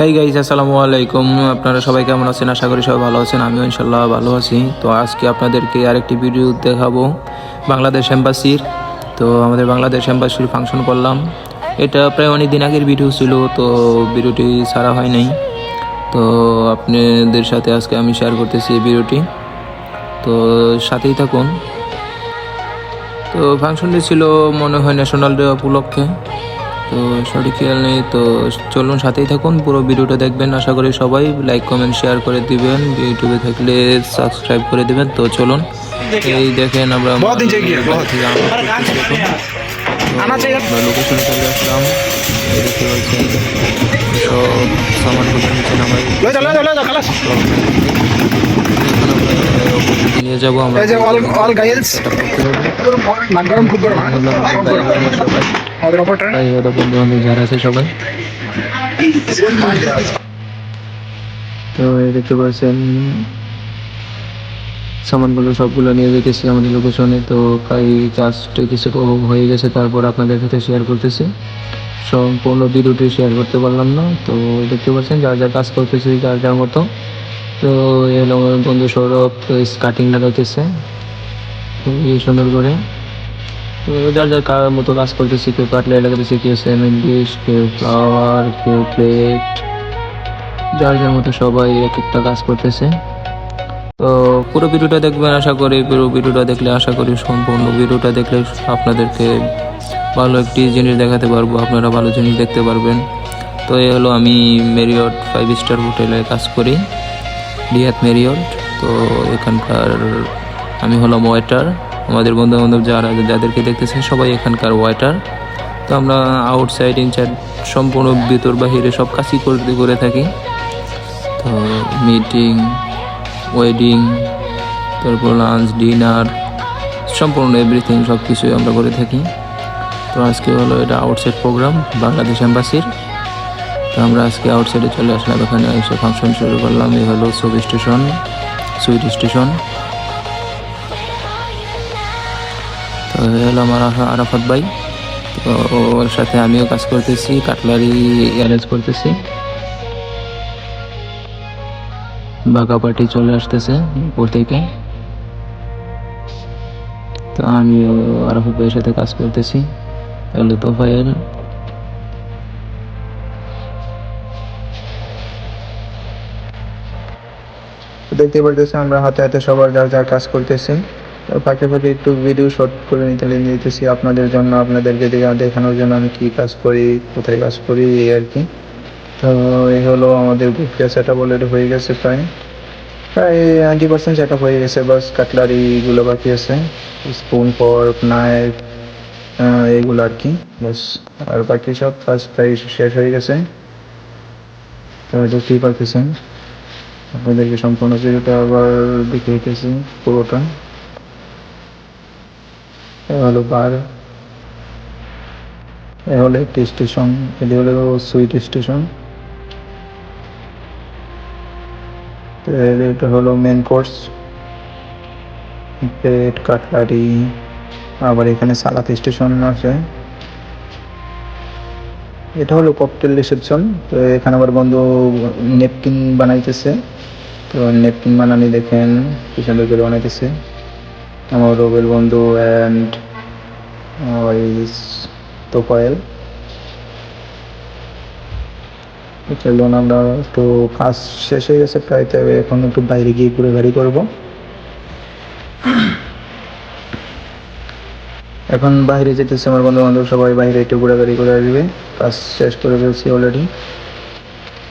এই গাইজ আসসালামু আলাইকুম আপনারা সবাই কেমন আছেন? আশা করি সবাই ভালো আছেন। আমিও ইনশাল্লাহ ভালো আছি। তো আজকে আপনাদেরকে আরেকটি ভিডিও দেখাবো বাংলাদেশ এম্বাসির। তো আমাদের বাংলাদেশ এম্বাসির ফাংশন করলাম। এটা প্রায় অনেক দিন আগের ভিডিও ছিল, তো ভিডিওটি ছাড়া হয় নাই তো আপনাদের সাথে আজকে আমি শেয়ার করতেছি এই ভিডিওটি তো সাথেই থাকুন। তো ফাংশনটি ছিল, মনে হয় ন্যাশনাল ডে উপলক্ষে। তো সঠিক খেয়াল নেই তো চলুন সাথেই থাকুন। পুরো ভিডিওটা দেখবেন। আশা করি সবাই লাইক কমেন্ট শেয়ার করে দিবেন। ইউটিউবে থাকলে সাবস্ক্রাইব করে দিবেন। তো চলুন এই দেখেন আমরা দেখতে সব সামান নিয়ে যাব আমরা। অল অল গাইলস নাক গরম। খুব তাই ওরা বন্ধু বান্ধব যারা আছে সবাই। তো দেখতে পাচ্ছেন সামানগুলো সবগুলো নিয়ে যেতেছি আমাদের লোকেশনে তো প্রায় জাস্ট কিছু হয়ে গেছে তারপর আপনাদের সাথে শেয়ার করতেছি। সম্পূর্ণ ভিডিওটি শেয়ার করতে পারলাম না। তো দেখতে পাচ্ছেন যার যার কাজ করতেছি যার যার মতো। তো এই হলো আমার বন্ধু সৌরভ কাটিং লাগাইতেছে খুবই সুন্দর করে। তো যার যার কার মতো কাজ করতেছি, কেউ কাটলে লাগাতেছে, কেউ সেমেন্ট ডিশ কেউ ফ্লাওয়ার কেউ প্লেট যার যার মতো সবাই এক একটা কাজ করতেছে। তো পুরো ভিডিওটা দেখবেন, আশা করি পুরো ভিডিওটা দেখলে, আশা করি সম্পূর্ণ ভিডিওটা দেখলে আপনাদেরকে ভালো একটি জিনিস দেখাতে পারব, আপনারা ভালো জিনিস দেখতে পারবেন। তো এই হলো আমি মেরিয়ট ফাইভ স্টার হোটেলে কাজ করি। রিয়াদ মেরিয়ট তো এখানকার আমি হলাম ওয়েটার। আমাদের বন্ধু বান্ধব যারা যাদেরকে দেখতেছেন, সবাই এখানকার ওয়েটার। তো আমরা আউটসাইড ইনসাইড সম্পূর্ণ ভিতর বাহিরে সব কাজই করতে করে থাকি। তো মিটিং ওয়েডিং তারপর লাঞ্চ ডিনার সম্পূর্ণ এভরিথিং সব কিছুই আমরা করে থাকি। তো আজকে হলো এটা আউটসাইড প্রোগ্রাম বাংলাদেশ এম্বাসির তো আমরা আজকে আউটসাইডে চলে আসলাম। এখানে এসে ফাংশন শুরু করলাম। এই হলো সব স্টেশন সুইট স্টেশন তো হলো আমার আরা- আরাফাত ভাই। তো ওর সাথে আমিও কাজ করতেছি, কাটলারি অ্যারেঞ্জ করতেছি। বাঁকা পার্টি চলে আসতেছে উপর থেকে। তো আমিও আরাফাত ভাইয়ের সাথে কাজ করতেছি। হলো তোফায়েল। দেখতে পারতেছি আমরা হাতে হাতে সবার যার যার কাজ করতেছি। ফাঁকে ফাঁকে একটু ভিডিও শর্ট করে নিতে নিতেছি, আপনাদের জন্য, আপনাদেরকে দেখা- দেখানোর জন্য আমি কি কাজ করি, কোথায় কাজ করি, এই আর কি। তো এই হলো আমাদের বুফে সেট আপ অলরেডি হয়ে গেছে প্রায়। প্রায় নাইনটি পার্সেন্ট সেট হয়ে গেছে, বাস কাটলারিগুলো বাকি আছে স্পুন ফর্ক নাইফ এইগুলো আর কি, বাস। আর বাকি সব কাজ প্রায় শেষ হয়ে গেছে। তো দেখতেই পারতেছেন? আপনাদেরকে সম্পূর্ণ ভিডিওটা আবার দেখে পুরোটা। এ হলো বার। এ হলো একটি স্টেশন, এটি হলো সুইট স্টেশন। এটা হলো মেন কোর্স। কাটলারি আবার এখানে সালাত স্টেশন আছে। এটা হলো ককটেল রিসেপশন তো এখানে আমার বন্ধু নেপকিন বানাইতেছে। তো নেপকিন বানানি দেখেন কি সুন্দর বানাইতেছে। আমার রবেল বন্ধু অ্যান্ড তোপায়েল চলুন আমরা একটু কাজ শেষ হয়ে গেছে, প্রায় তবে এখন একটু বাইরে গিয়ে ঘুরে গাড়ি করব। এখন বাইরে যেতেছে আমার বন্ধু বান্ধব সবাই বাইরে একটু ঘোরাঘুরি করে আসবে। কাজ শেষ করে ফেলছি অলরেডি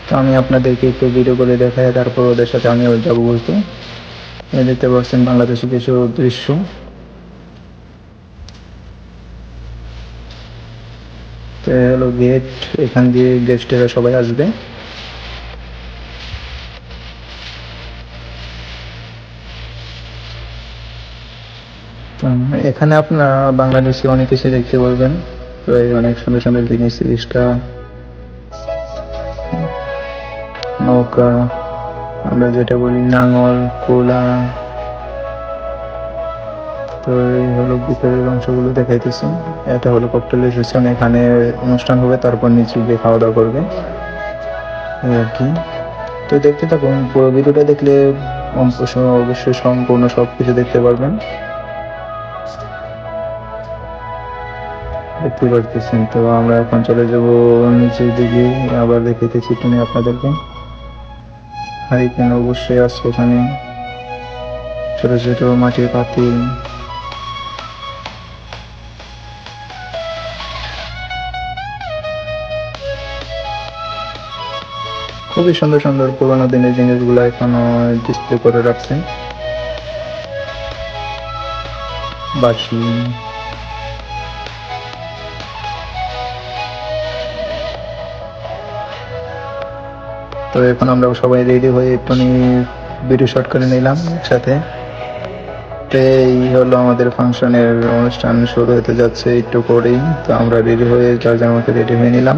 তো আমি আপনাদেরকে একটু ভিডিও করে দেখাই, তারপর ওদের সাথে আমিও যাব বলতে। দেখতে পাচ্ছেন বাংলাদেশের কিছু দৃশ্য। হলো গেট এখান দিয়ে গেস্টেরা সবাই আসবে। এখানে আপনারা বাংলাদেশে অনেক কিছু দেখতে পারবেন। তো এই অনেক সুন্দর সুন্দর জিনিস, রিক্সা, নৌকা, আমরা যেটা বলি নাঙল, কোলা। তো এই হলো ভিতরের অংশগুলো দেখাইতেছি। এটা হলো ককটেল রিসেপশন এখানে অনুষ্ঠান হবে, তারপর নিচে গিয়ে খাওয়া দাওয়া করবে। এই আর কি। তো দেখতে থাকুন, পুরো ভিডিওটা দেখলে অবশ্য- অবশ্যই সম্পূর্ণ সব কিছু দেখতে পারবেন। দেখতে পারতেছেন তো আমরা এখন চলে যাব নিচের দিকে। আবার দেখাইতেছি তুমি আপনাদেরকে। হারিকেন অবশ্যই আসছে এখানে? ছোট ছোট মাটির পাতিল খুবই সুন্দর সুন্দর পুরোনো দিনের জিনিসগুলো এখনও ডিসপ্লে করে রাখছে বাসি। তো এখন আমরা সবাই রেডি হয়ে একটুখানি ভিডিও শট করে নিলাম একসাথে। তো এই হলো আমাদের ফাংশনের অনুষ্ঠান শুরু হতে যাচ্ছে একটু পরেই। তো আমরা রেডি হয়ে যার যার মতো রেডি হয়ে নিলাম।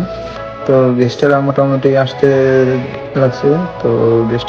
তো গেস্টেরা মোটামুটি আসতে লাগছে তো গেস্ট